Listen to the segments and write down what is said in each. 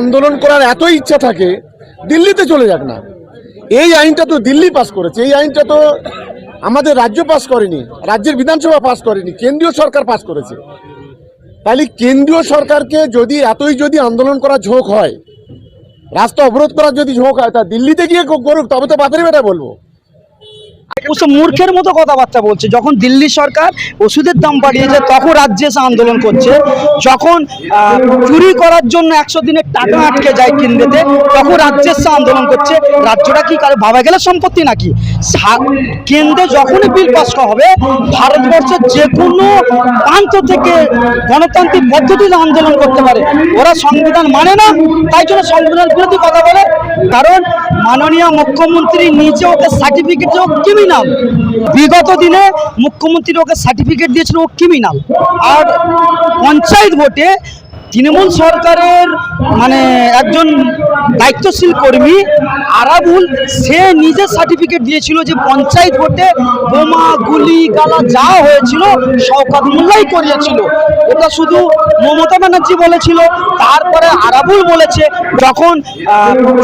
আন্দোলন করার এত ইচ্ছা থাকে, দিল্লিতে চলে যাক না। এই আইনটা তো দিল্লি পাস করেছে, এই আইনটা তো আমাদের রাজ্য পাস করেনি, রাজ্যের বিধানসভা পাস করেনি, কেন্দ্রীয় সরকার পাস করেছে। তাহলে কেন্দ্রীয় সরকারকে যদি এতই যদি আন্দোলন করার ঝোঁক হয়, রাস্তা অবরোধ করার যদি ঝোঁক হয়, তা দিল্লিতে গিয়ে করুক তবে তো বাতারি বেটা বলব। ওসব মূর্খের মতো কথাবার্তা বলছে। যখন দিল্লি সরকার ওষুধের দাম বাড়িয়েছে তখন রাজ্যে এসে আন্দোলন করছে। যখন চুরি করার জন্য একশো দিনের টাকা আটকে যায় কেন্দ্রেতে, তখন রাজ্যে এসে আন্দোলন করছে। রাজ্যটা কি কারও ভাবা গেলে সম্পত্তি নাকি? কেন্দ্রে যখনই বিল পাস হবে, ভারতবর্ষের যে কোনো প্রান্ত থেকে গণতান্ত্রিক পদ্ধতিতে আন্দোলন করতে পারে। ওরা সংবিধান মানে না, তাই জন্য সংবিধান বিরোধী কথা বলে। কারণ মাননীয় মুখ্যমন্ত্রী নিজে ওকে সার্টিফিকেট ও ক্রিমিনাল। বিগত দিনে মুখ্যমন্ত্রী ওকে সার্টিফিকেট দিয়েছিল ও ক্রিমিনাল আর পঞ্চায়েত ভোটে তৃণমূল সরকারের মানে একজন দায়িত্বশীল কর্মী, আরাবুল, সে নিজে সার্টিফিকেট দিয়েছিল যে পঞ্চায়েত ভোটে বোমা, গুলি, গালা যা হয়েছিল শওকাত মোল্লাই করিয়েছিল। ওটা শুধু মমতা ব্যানার্জি বলেছিল, তারপরে আরাবুল বলেছে, যখন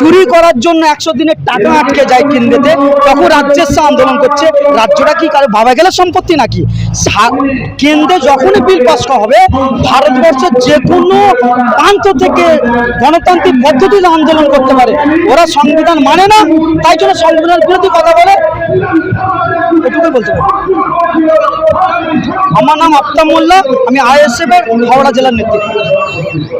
চুরি করার জন্য একশো দিনের টাকা আটকে যায় কেন্দ্রেতে, তখন রাজ্যের সে আন্দোলন করছে। রাজ্যটা কি কারও ভাবা গেলে সম্পত্তি নাকি? কেন্দ্রে যখনই বিল পাস হবে, ভারতবর্ষের যে কোনো প্রান্ত থেকে গণতান্ত্রিক পদ্ধতিতে আন্দোলন করতে পারে। ওরা সংবিধান মানে না, তাই জন্য সংবিধান বিরোধী কথা বলে। এটুকুই বলতে পারি। আমার নাম আফতাব মোল্লা, আমি আইএসএফ এর হাওড়া জেলার নেতৃত্ব।